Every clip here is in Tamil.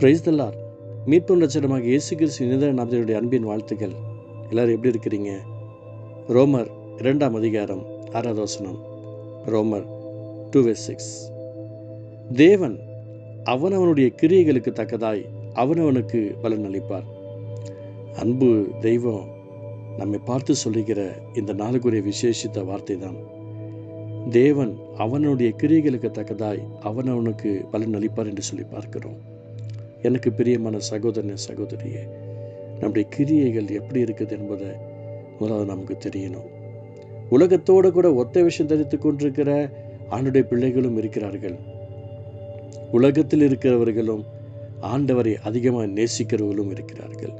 பிரைஸ் தல்லார் மீட்பும் லட்சணமாக இயேசு கிறிஸ்து நிதர நாமத்தினுடைய அன்பின் வாழ்த்துக்கள். எல்லாரும் எப்படி இருக்கிறீங்க? ரோமர் இரண்டாம் அதிகாரம் ஆறாவது வசனம் ரோமர் டூ வே சிக்ஸ் தேவன் அவனவனுடைய கிரியைகளுக்கு தக்கதாய் அவனவனுக்கு பலன் அளிப்பார். அன்பு தெய்வம் நம்மை பார்த்து சொல்லுகிற இந்த நாளுக்குரிய விசேஷித்த வார்த்தை தான். தேவன் அவனுடைய கிரியைகளுக்கு தக்கதாய் அவனவனுக்கு பலன் அளிப்பார் என்று சொல்லி பார்க்கிறோம். எனக்கு பிரியமான சகோதரன் சகோதரியே நம்முடைய கிரியைகள் எப்படி இருக்குது என்பதை முதலாவது நமக்கு தெரியணும். உலகத்தோடு கூட ஒத்த விஷயம் தரித்து கொண்டிருக்கிற ஆண்டுடைய பிள்ளைகளும் இருக்கிறார்கள். உலகத்தில் இருக்கிறவர்களும் ஆண்டவரை அதிகமாக நேசிக்கிறவர்களும் இருக்கிறார்கள்.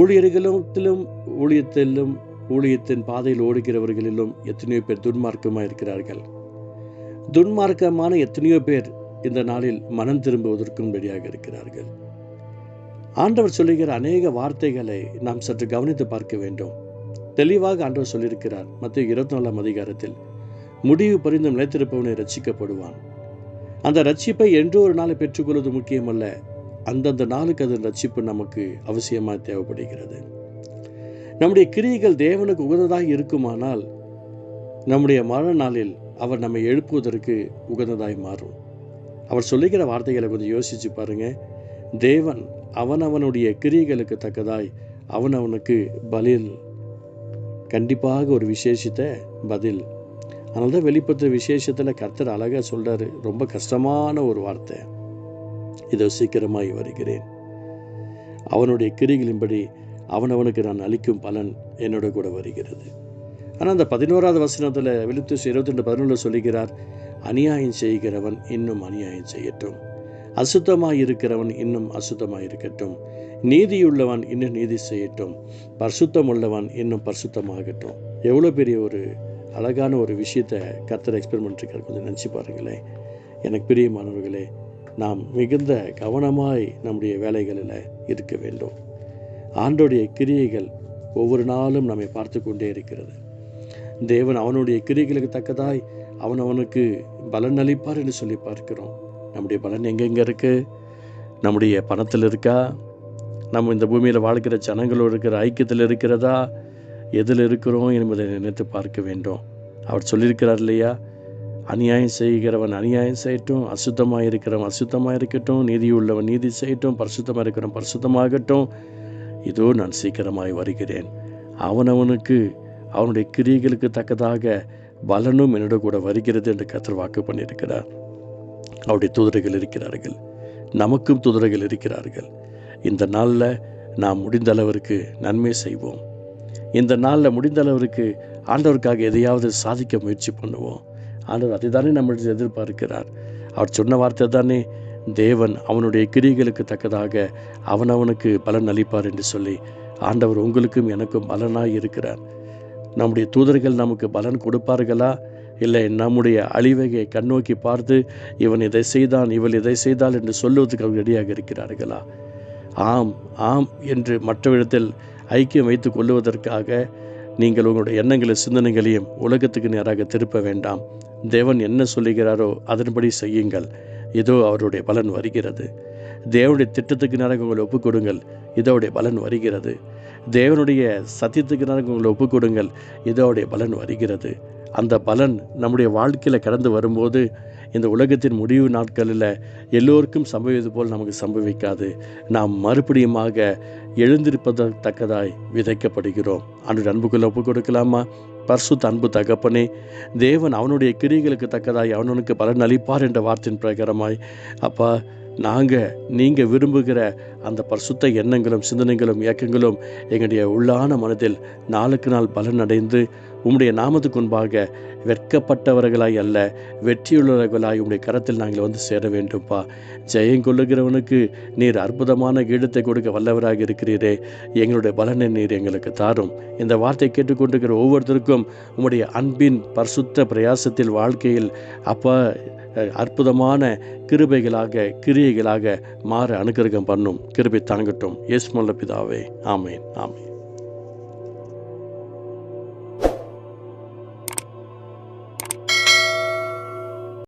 ஊழியர்களும் ஊழியத்திலும் ஊழியத்தின் பாதையில் ஓடுகிறவர்களிலும் எத்தனையோ பேர் துன்மார்க்கமாக இருக்கிறார்கள். துன்மார்க்கமான எத்தனையோ பேர் இந்த நாளில் மனம் திரும்புவதற்கும் ரெடியாக இருக்கிறார்கள். ஆண்டவர் சொல்லுகிற அநேக வார்த்தைகளை நாம் சற்று கவனித்து பார்க்க வேண்டும். தெளிவாக ஆண்டவர் சொல்லியிருக்கிறார் மத்திய இருபத்தி நாலாம் அதிகாரத்தில் முடிவு பரிந்தும் நிலைத்திருப்பவனை ரட்சிக்கப்படுவான் அந்த ரட்சிப்பை என்று ஒரு நாளை பெற்றுக்கொள்வது முக்கியமல்ல அந்தந்த நாளுக்கு அதன் ரட்சிப்பு நமக்கு அவசியமாக தேவைப்படுகிறது. நம்முடைய கிரியைகள் தேவனுக்கு உகந்ததாக இருக்குமானால் நம்முடைய மரண நாளில் அவர் நம்மை எழுப்புவதற்கு உகந்ததாய் மாறும். அவர் சொல்லுகிற வார்த்தைகளை கொஞ்சம் யோசிச்சு பாருங்க. தேவன் அவனவனுடைய கிரியைகளுக்கு தக்கதாய் அவனவனுக்கு பலில் கண்டிப்பாக ஒரு விசேஷித்த பதில். அதனால தான் வெளிப்படுத்த விசேஷத்தில் கர்த்தர் அழகாக சொல்கிறாரு ரொம்ப கஷ்டமான ஒரு வார்த்தை. இதோ சீக்கிரமாய் வருகிறேன். அவனுடைய கிரிகளின்படி அவனவனுக்கு நான் அளிக்கும் பலன் என்னோட கூட வருகிறது. ஆனால் அந்த பதினோராவது வசனத்தில் விழுத்து இருபத்தி ரெண்டு பதினொன்று சொல்லுகிறார் அநியாயம் செய்கிறவன் இன்னும் அநியாயம் செய்யட்டும். அசுத்தமாய் இருக்கிறவன் இன்னும் அசுத்தமாய் இருக்கட்டும் நீதியுள்ளவன் இன்னும் நீதி செய்யட்டும். பரிசுத்தம் உள்ளவன் இன்னும் பரிசுத்தமாகட்டும். எவ்வளோ பெரிய ஒரு அழகான ஒரு விஷயத்தை கத்தர் எக்ஸ்பெரிமெண்ட் இருக்கார் கொஞ்சம் நினச்சி பாருங்களேன். எனக்கு பிரியமானவர்களே நாம் மிகுந்த கவனமாய் நம்முடைய வேலைகளில் இருக்க வேண்டும். ஆண்டோடைய கிரியைகள் ஒவ்வொரு நாளும் நம்மை பார்த்து கொண்டே இருக்கிறது. தேவன் அவனுடைய கிரியைகளுக்கு தக்கதாய் அவன் அவனுக்கு பலன் அளிப்பார் என்று சொல்லி பார்க்கிறோம். நம்முடைய பலன் எங்கெங்கே இருக்குது நம்முடைய பணத்தில் இருக்கா? நம்ம இந்த பூமியில் வாழ்கிற ஜனங்களோடு இருக்கிற ஐக்கியத்தில் இருக்கிறதா? எதில் இருக்கிறோம் என்பதை நினைத்து பார்க்க வேண்டும். அவர் சொல்லியிருக்கிறார் இல்லையா? அநியாயம் செய்கிறவன் அநியாயம் செய்யட்டும் அசுத்தமாக இருக்கிறவன் அசுத்தமாக இருக்கட்டும் நீதி உள்ளவன் நீதி செய்யட்டும் பரிசுத்தமாக இருக்கிறவன் பரிசுத்தமாகட்டும். இதோ நான் சீக்கிரமாய் வருகிறேன். அவனவனுக்கு அவனுடைய கிரியைகளுக்கு தக்கதாக பலனும் என்னோட கூட வருகிறது என்று கத்தர் வாக்கு பண்ணியிருக்கிறார். அவருடைய தூதர்கள் இருக்கிறார்கள். நமக்கும் தூதர்கள் இருக்கிறார்கள். இந்த நாளில் நாம் முடிந்த அளவிற்கு நன்மை செய்வோம். இந்த நாளில் முடிந்த அளவிற்கு ஆண்டவருக்காக எதையாவது சாதிக்க முயற்சி பண்ணுவோம். ஆண்டவர் அதை தானே நம்மளுக்கு எதிர்பார்க்கிறார். அவர் சொன்ன வார்த்தை தானே தேவன் அவனுடைய கிரிகளுக்கு தக்கதாக அவனவனுக்கு பலன் அளிப்பார் என்று சொல்லி ஆண்டவர் உங்களுக்கும் எனக்கும் பலனாய் இருக்கிறார். நம்முடைய தூதர்கள் நமக்கு பலன் கொடுப்பார்களா? இல்லை நம்முடைய அழிவையை கண்ணோக்கி பார்த்து இவன் இதை செய்தான் இவள் இதை செய்தாள் என்று சொல்லுவதற்கு அவங்க ரெடியாக இருக்கிறார்களா? ஆம் ஆம் என்று மற்றவிடத்தில் ஐக்கியம் வைத்து கொள்ளுவதற்காக நீங்கள் உங்களுடைய எண்ணங்களை சிந்தனைகளையும் உலகத்துக்கு நேராக திருப்ப வேண்டாம். தேவன் என்ன சொல்லுகிறாரோ அதன்படி செய்யுங்கள். இதோ அவருடைய பலன் வருகிறது. தேவனுடைய திட்டத்துக்கு நேராக உங்களை ஒப்புக் கொடுங்கள் இதோடைய பலன் வருகிறது. தேவனுடைய சத்தியத்துக்கு நான் உங்களை ஒப்புக் கொடுங்கள் இதோடைய பலன் வருகிறது. அந்த பலன் நம்முடைய வாழ்க்கையில் கடந்து வரும்போது இந்த உலகத்தின் முடிவு நாட்களில் எல்லோருக்கும் சம்பவிப்பது போல் நமக்கு சம்பவிக்காது. நாம் மறுபடியுமாக எழுந்திருப்பதற்கத்தக்கதாய் விதைக்கப்படுகிறோம். அன்று அன்புக்குள்ள ஒப்பு கொடுக்கலாமா பர்சு அன்பு தகப்பனே தேவன் அவனுடைய கிரிகளுக்கு தக்கதாய் அவனுக்கு பலன் அளிப்பார் என்ற வார்த்தையின் பிரகாரமாய் அப்பா நாங்கள் நீங்கள் விரும்புகிற அந்த பரிசுத்த எண்ணங்களும் சிந்தனைகளும் இயக்கங்களும் எங்களுடைய உள்ளான மனதில் நாளுக்கு நாள் பலன் அடைந்து உம்முடைய நாமத்துக்கு முன்பாக வெட்கப்பட்டவர்களாய் அல்ல வெற்றியுள்ளவர்களாய் உம்முடைய கரத்தில் நாங்கள் வந்து சேர வேண்டும்ப்பா ஜெயம் கொள்ளுகிறவனுக்கு நீர் அற்புதமான கீழத்தை கொடுக்க வல்லவராக இருக்கிறீரே. எங்களுடைய பலனை நீர் எங்களுக்கு தாரும். இந்த வார்த்தை கேட்டுக்கொண்டிருக்கிற ஒவ்வொருத்தருக்கும் உம்முடைய அன்பின் பரிசுத்த பிரயாசத்தில் வாழ்க்கையில் அப்பா அற்புதமான கிருபைகளாக கிரியைகளாக மாற அனுகிரகம் பண்ணும். கிருபை தாங்கட்டும். இயேசு மல்ல பிதாவே. ஆமேன். ஆமேன்.